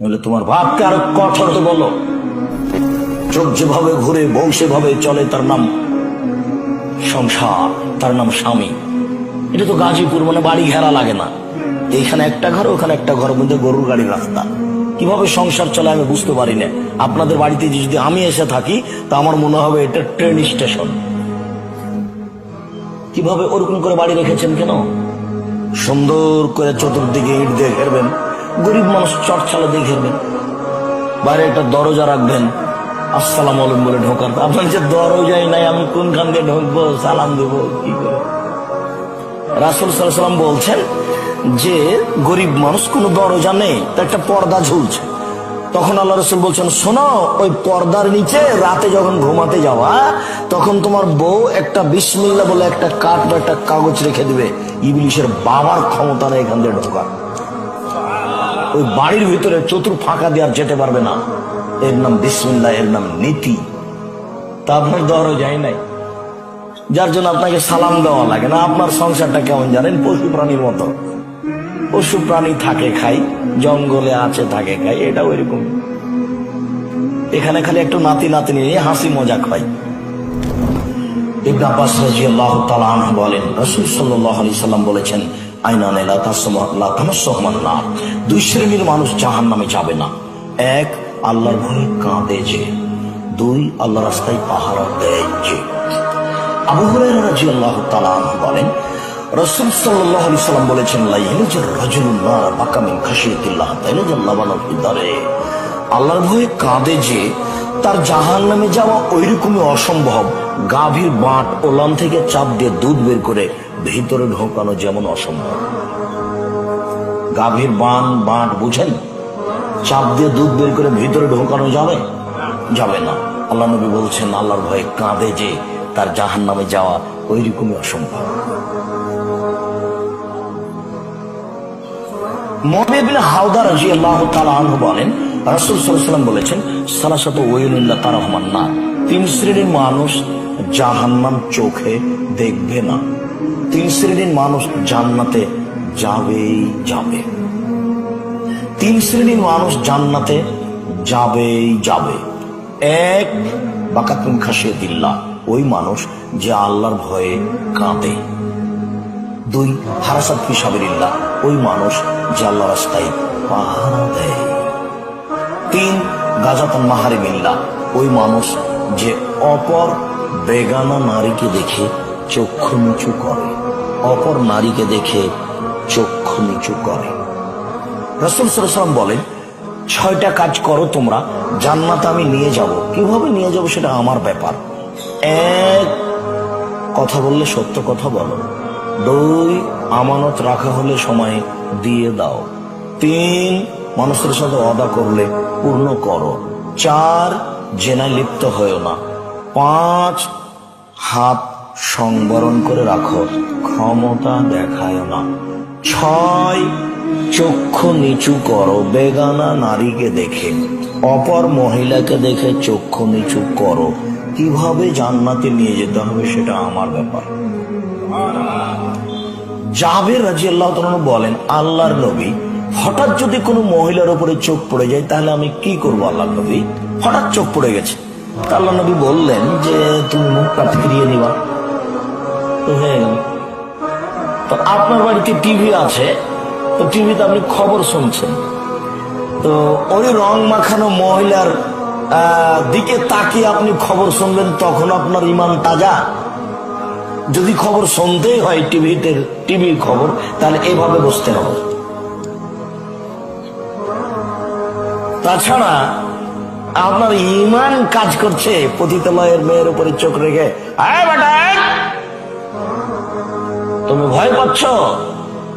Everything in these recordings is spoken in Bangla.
বলে, তোমার ভাবকে আরও কঠোর তো বলো। চোখ যেভাবে ঘুরে, বউ সেভাবে চলে, তার নাম সংসার, তার নাম স্বামী। এটা তো গাজীপুর মানে বাড়ি ঘেরা লাগে না। এইখানে একটা ঘর, ওখানে একটা ঘর মধ্যে গরুর গাড়ির রাস্তা। কীভাবে সংসার চলে আমি বুঝতে পারি না। আপনাদের বাড়িতে যদি আমি এসে থাকি, তা আমার মনে হবে এটা ট্রেন স্টেশন কীভাবে ওরকম করে বাড়ি রেখেছেন কেন? সুন্দর করে চতুর্দিকে ইট দিয়ে ঘেরবেন। গরিব মানুষ চটচালা দিয়ে ঘেরবেন বাইরে একটা দরজা রাখবেন। আসসালাম আলম বলে ঢোকার। আপনার যে দরজাই নাই, আমি কোনখান দিয়ে ঢুকবো? সালাম দেবো, কি করে? রাসুল সাল্লাম বলছেন যে, গরিব মানুষ কোনো দরজা নেই, তো একটা পর্দা ঝুলছে। তখন আল্লাহ রসুল বলছেন, শোনো, ওই পর্দার নিচে রাতে যখন ঘুমাতে যাওয়া, তখন তোমার বউ একটা বিসমিল্লা বলে একটা কাঠ বা একটা কাগজ রেখে দিবে। ইবলিশের বাবার ক্ষমতা নেই এখান থেকে ঢোকার। ওই বাড়ির ভিতরে চতুর ফাঁকা দিয়ে আর যেতে পারবে না। এর নাম বিসমিল্লা এর নাম নীতি। তা আপনার দরজাই নাই। যার জন্য আপনাকে সালাম দেওয়া লাগে না। আপনার সংসারটা কেমন জানেন? পশু প্রাণীর মতো। পশু প্রাণী থাকে খাই জঙ্গলে আছে, থাকে খাই এটা ওইরকম। এখানে খালি একটু নাতি নাতনি নিয়ে হাসি মজা খাই ইবনে আব্বাস রাদিয়াল্লাহু তাআলা আনহু বলেন, রাসূল সাল্লাল্লাহু আলাইহি সাল্লাম বলেছেন আইনানে নার দুই শ্রেণির মানুষ জাহান্নামে যাবে না। এক, আল্লাহর ভয়ে কাঁদে যে। দুই আল্লাহ রাস্তায় পাহারা দেয় যে। আবু বলেন কাঁদে তার যাওয়া ওইরকমই অসম্ভব। গাভীর বাঁট ওলান থেকে চাপ দিয়ে দুধ বের করে ভিতরে ঢোকানো যেমন অসম্ভব। গাভীর বান, বাঁট, বুঝেন? চাপ দিয়ে দুধ বের করে ভিতরে ঢোকানো যাবে? যাবে না। আল্লাহ নবী বলছেন, আল্লাহর ভয়ে কাঁদে যে তার জাহান নামে যাওয়া ওই রকমই অসম্ভব মহাবিবিন হাওদা রাজি আল্লাহ আনহু বলেন, রাসুল সাল্লাম বলেছেন, সালাসাত ওয়েলুল্লাহ তার রহমান না তিন শ্রেণির মানুষ জাহান্নাম চোখে দেখবে না। তিন শ্রেণির মানুষ জান্নাতে যাবেই যাবে। তিন শ্রেণির মানুষ জান্নাতে যাবেই যাবে। এক, বাকাতুন খাসিয়ে দিল্লা ওই মানুষ যে আল্লাহর ভয়ে কাঁদে। দুই, হারাসাত ফিসাবিল্লাহ ওই মানুষ যে আল্লাহ রাস্তায় পাহারা দেয়। তিন, গাজাতন মাহারিমিল্লা ওই মানুষ যে অপর বেগানা নারীকে দেখে চক্ষু নিচু করে। অপর নারীকে দেখে চক্ষু নিচু করে। রসুল সাল্লাম বলেন, ছয়টা কাজ করো তোমরা, জান্নাত আমি নিয়ে যাব। কীভাবে নিয়ে যাব সেটা আমার ব্যাপার। এক, কথা বললে সত্য কথা বলো। দুই, আমানত রাখা হলে সময় দিয়ে দাও। তিন, মানুষের সাথে অদা করলে পূর্ণ করো। চার, জেনায় লিপ্ত হয়েও না। পাঁচ, হাত সংবরণ করে রাখো। ক্ষমতা দেখায় না। ছয়, চক্ষু নিচু করো। বেগানা নারীকে দেখে। অপর মহিলাকে দেখে চক্ষু নিচু করো। কীভাবে জান্নাতে নিয়ে যেতে হবে সেটা আমার ব্যাপার। জাবের রাজি আল্লাহ বলেন, আল্লাহর নবী, হঠাৎ যদি কোনো মহিলার উপরে চোখ পড়ে যায়, তাহলে আমি কি করব আল্লাহ নবী? হঠাৎ চোখ পড়ে গেছে। আল্লাহ নবী বললেন যে, তুমি মুখটা ফিরিয়ে নিবা। তো হয়ে গেল। তো আপনার বাড়িতে টিভি আছে, তো টিভিতে আপনি খবর শুনছেন। তো ওই রং মাখানো মহিলার দিকে তাকিয়ে আপনি খবর শুনবেন তখন আপনার ইমান তাজা। যদি খবর শুনতেই হয় টিভিতে টিভির খবর, তাহলে এভাবে বসতে হবে। তাছাড়া আপনার ইমান কাজ করছে, পতিতালয়ের মেয়ের উপরে চোখ রেখে। আয় বেটা। তুমি ভয় পাচ্ছ?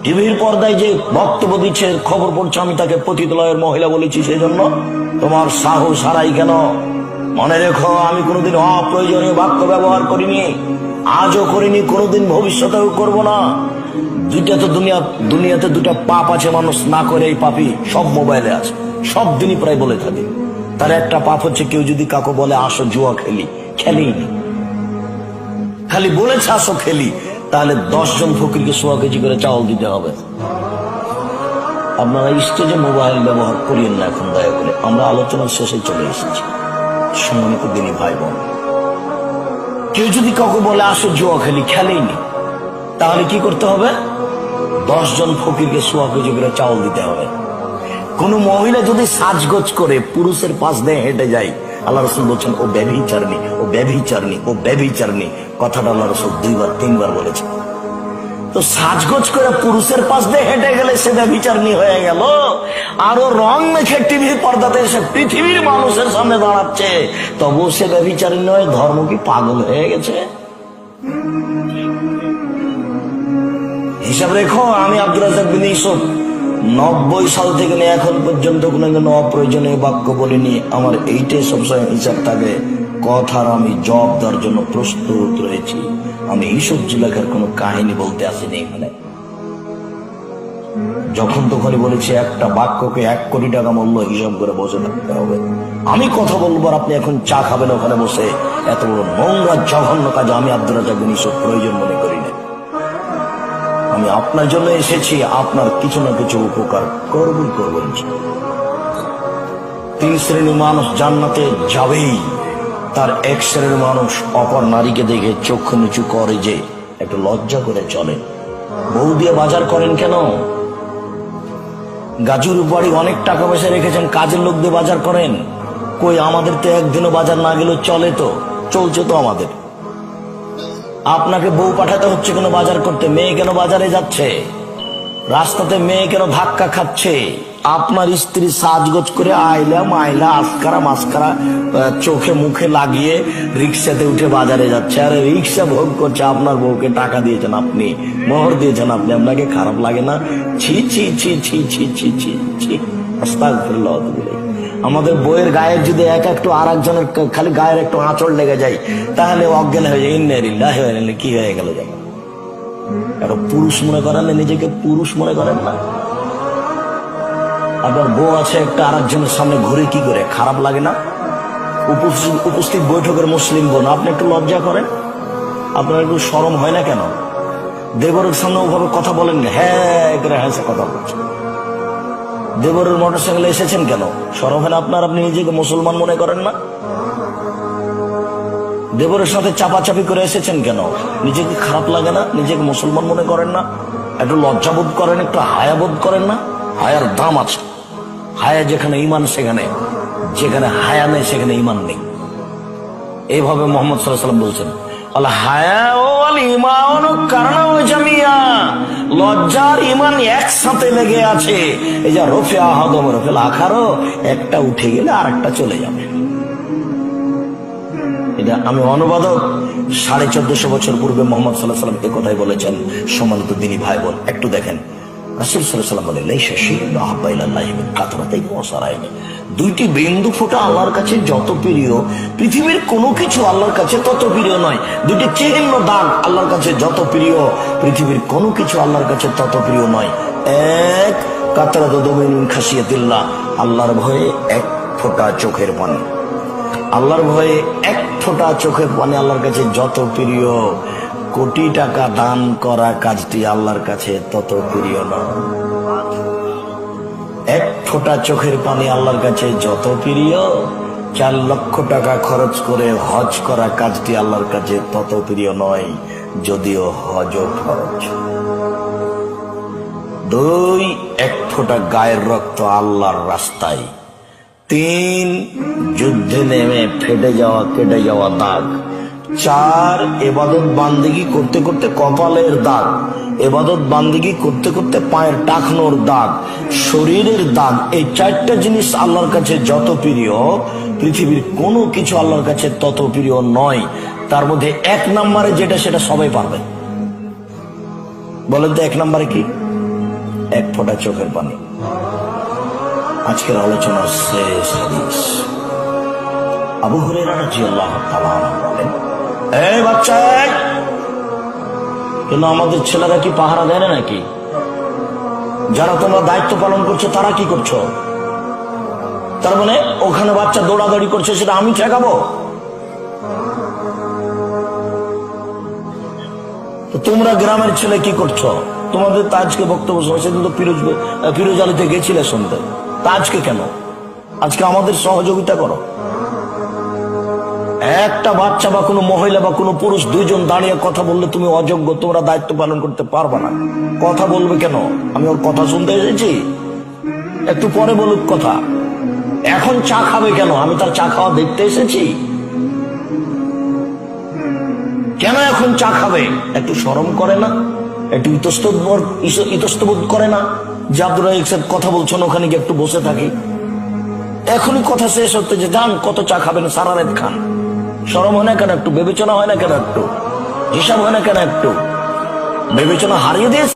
টিভির পর্দায় যে বক্তব্য দিচ্ছে খবর পড়ছে, আমি তাকে পতিতালয়ের মহিলা বলেছি সেই জন্য তোমার সাহস হারাই কেন? মনে রেখো, আমি কোনোদিন অপ্রয়োজনীয় বাক্য ব্যবহার করিনি। আজও করিনি, কোনোদিন ভবিষ্যতেও করব না। দুইটা তো দুনিয়া দুনিয়াতে দুটা পাপ আছে মানুষ, না করে এই পাপই সব মোবাইলে আছে। সব দিনই প্রায় বলে থাকে। তার একটা পাপ হচ্ছে, কেউ যদি কাকু বলে, আসো, জুয়া খেলি। খেলি খালি বলেছে, আসো, খেলি। তাহলে দশজন ফকিরকে সোয়া কেজি করে চাউল দিতে হবে। আপনারা স্টেজে মোবাইল ব্যবহার করিয়েন না এখন, দয়া করে। আমরা আলোচনার শেষে চলে এসেছি। সম্মানিত দিনী ভাই বোন কেউ যদি কাউকে বলে, আসো জুয়া খেলি, খেলেই নি। তাহলে কি করতে হবে? দশজন ফকিরকে সোয়া কেজি করে চাউল দিতে হবে। কোন মহিলা যদি সাজগোজ করে, পুরুষের পাশ দিয়ে হেঁটে যায় আল্লাহ রসুল বলছেন, ও ব্যভিচারণী ও ব্যভিচারণী ও ব্যভিচারণী। কথাটা আল্লাহ রসুল দুইবার, তিনবার বলেছেন তো সাজগোজ করে পুরুষের পাশ দিয়ে হেঁটে গেলে সে ব্যভিচারণী হয়ে গেল। আরও রং মেখে টিভির পর্দাতে এসে পৃথিবীর মানুষের সামনে দাঁড়াচ্ছে। তবু সে ব্যভিচারণী হয়ে ধর্ম কি পাগল হয়ে গেছে? হিসাব রেখো, আমি আব্দুল রাজাক বিন ইউসুফ নব্বই সাল থেকে নিয়ে এখন পর্যন্ত কোনো কোনো অপ্রয়োজনীয় বাক্য বলিনি। আমার এইটাই সবসময় হিসাব থাকে, কথার আমি জব দেওয়ার জন্য প্রস্তুত রয়েছি। আমি ইউসুফ জিলাকার কোনো কাহিনী বলতে আসিনি এখানে যখন তখনই বলেছি, একটা বাক্যকে এক কোটি টাকা মূল্য হিসাব করে বসে থাকতে হবে। আমি কথা বলব আর আপনি এখন চা খাবেন ওখানে বসে। এত বড় নোংরা, জঘন্য কাজ আমি আব্দুল বিন প্রয়োজন মনে করি। আমি আপনার জন্য এসেছি, আপনার কিছু না কিছু উপকার করবই করব ইনশাআল্লাহ। তিন শ্রেণির মানুষ জান্নাতে যাবেই। তার এক শ্রেণির মানুষ অপর নারীকে দেখে চক্ষু নিচু করে যে একটু লজ্জা করে চলে। বউ দিয়ে বাজার করেন কেন? গাজুর বাড়ি অনেক টাকা পয়সা রেখেছেন, কাজের লোক দিয়ে বাজার করেন। কই আমাদের তো একদিনও বাজার না গেলেও চলে তো, চলছে তো আমাদের। আপনাকে বউ পাঠাতে হচ্ছে কেন বাজার করতে। মেয়ে কেন বাজারে যাচ্ছে? রাস্তাতে মেয়ে কেন ধাক্কা খাচ্ছে? আপনার স্ত্রী সাজগোজ করে আইলা মাইলা আসকারা মাস্কারা চোখে মুখে লাগিয়ে রিক্সাতে উঠে বাজারে যাচ্ছে। আরে রিক্সা ভোগ করছে, আপনার বউকে টাকা দিয়েছেন আপনি। মোহর দিয়েছেন আপনি। আপনাকে খারাপ লাগে না? ছি ছি ছি ছি ছি ছি ছি ছি। আমাদের বইয়ের গায়ের যদি এক একটু আর একজনের খালি গায়ের একটু আঁচড় লেগে যায়, তাহলে অজ্ঞান হয়ে যায়। ইন্নারিল্লাহ কি হয়ে গেল পুরুষ মনে করেন নিজেকে পুরুষ মনে করেন না? আপনার বউ আছে একটা আর একজনের সামনে ঘুরে কি করে? খারাপ লাগে না? উপস্থিত বৈঠকের মুসলিম বোন, আপনি একটু লজ্জা করেন? আপনার একটু সরম হয় না কেন? দেবরের সামনে ওভাবে কথা বলেন হ্যাঁ করে হ্যাঁ কথা বলছেন দেবরের মোটর সাইকেলে এসেছেন কেন? সরম হয় না আপনার আপনি নিজেকে মুসলমান মনে করেন না? দেবরের সাথে চাপাচাপি করে এসেছেন কেন? নিজেকে খারাপ লাগে না? নিজেকে মুসলমান মনে করেন না? একটু লজ্জাবোধ করেন, একটু হায়াবোধ করেন না? হায়ার দাম আছে। হায়া যেখানে ইমান সেখানে যেখানে হায়া নেই, সেখানে ইমান নেই। এইভাবে মোহাম্মদ সাল্লাহ সাল্লাম বলছেন। আল লজ্জার ইমান একসাথে লেগে আছে। এই যা রফে আহদম রফে আখারও একটা উঠে গেলে আর একটা চলে যাবে। এটা আমি অনুবাদক সাড়ে চোদ্দশো বছর পূর্বে মোহাম্মদ সাল্লাহ সাল্লাম এ কথাই বলেছেন, সম্মানিত দিনী ভাই বল একটু দেখেন। রাসুল সাল্লাম বলেন। দুইটি বিন্দু ফোঁটা আল্লাহর কাছে যত প্রিয়, পৃথিবীর কোনো কিছু আল্লাহর কাছে তত প্রিয় নয়। দুটি চিহ্ন দাগ আল্লাহর কাছে যত প্রিয়, পৃথিবীর কোনো কিছু আল্লাহর কাছে তত প্রিয় নয়। এক, কাতরাত দমিন খাসিয়াতিল্লাহ আল্লাহর ভয়ে এক ফোঁটা চোখের পানি। আল্লাহর ভয়ে এক ফোঁটা চোখের পানি আল্লাহর কাছে যত প্রিয়। কোটি টাকা দান করা কাজটি আল্লাহর কাছে তত প্রিয় নয় এক ফোঁটা চোখের পানি আল্লাহর কাছে যত প্রিয়, চার লক্ষ টাকা খরচ করে হজ করা কাজটি আল্লাহর কাছে তত প্রিয় নয়, যদিও হজ খরচ। দুই, এক ফোঁটা গায়ের রক্ত আল্লাহর রাস্তায়। তিন, যুদ্ধে নেমে ফেটে যাওয়া কেটে যাওয়া দাগ। চার এবাদত বান্দিগি করতে করতে কপালের দাগ, এবাদত বান্দিগি করতে করতে পায়ের টাকনোর দাগ, শরীরের দাগ, এই চারটা জিনিস আল্লাহর কাছে যত প্রিয়, পৃথিবীর কোনো কিছু আল্লাহর কাছে তত প্রিয় নয়। তার মধ্যে এক নম্বরে যেটা, সেটা সবাই পারবে। বলেন তো এক নম্বরে কি? এক ফোঁটা চোখের পানি। আজকের আলোচনার শেষ আবু রাদিয়াল্লাহু তাআলা আনহু বলেন এই! আমাদের ছেলেরা কি পাহারা দেয় না নাকি? যারা তোমরা দায়িত্ব পালন করছ, তারা কি করছ? তার মানে ওখানে বাচ্চা দৌড়াদৌড়ি করছে, সেটা আমি ঠেকাবো? তোমরা গ্রামের ছেলে কি করছ? তোমাদের তাজকে বক্তব্য শোনা, সেদিন তো ফিরোজ ফিরোজ আলীতে গেছিলে শুনতে তাজকে কেন? আজকে আমাদের সহযোগিতা করো। একটা বাচ্চা বা কোনো মহিলা বা কোনো পুরুষ দুইজন দাঁড়িয়ে কথা বললে তুমি অযোগ্য, তোমরা দায়িত্ব পালন করতে পারবে না। কথা বলবে কেন? আমি ওর কথা শুনতে এসেছি। একটু পরে বলুক কথা। এখন চা খাবে কেন? আমি তার চা খাওয়া দেখতে এসেছি। কেন এখন চা খাবে? একটু সরম করে না? একটু ইতস্তবোধ করে না? যে আব্দুল কথা বলছেন, ওখানে গিয়ে একটু বসে থাকি। এখনই কথা শেষ হতে যে, যান, কত চা খাবেন? সারা রাত খান। সরম হয় না কেন একটু? বিবেচনা হয় না কেন একটু? হিসাব হয় না কেন একটু? বিবেচনা হারিয়ে দিয়েছে।